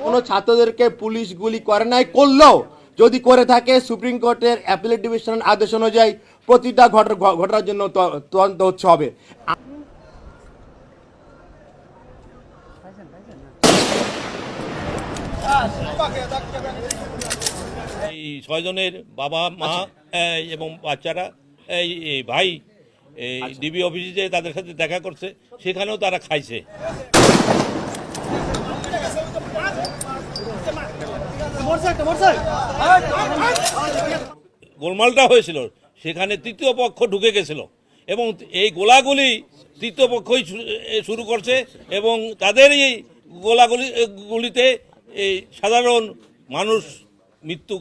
কোনো ছাত্রদেরকে পুলিশ গুলি করে নাই করলেও যদি করে থাকে সুপ্রিম কোর্টের অ্যাপিলেট ডিভিশন আদেশ অনুযায়ী প্রতিটা ঘটনা ঘটনার জন্য তদন্ত হচ্ছে হবে। এই ছয়জনের বাবা মা এবং বাচ্চারা এই ভাই এই ডিবি অফিসে যে তাদের সাথে দেখা করছে সেখানেও তারা খাইছে। গোলমালটা হয়েছিল সেখানে তৃতীয় পক্ষ ঢুকে গেছিল। এবং এই গোলাগুলি তৃতীয় পক্ষই শুরু করছে এবং তাদের এই গোলাগুলি গুলিতে এই সাধারণ মানুষ মৃত্যু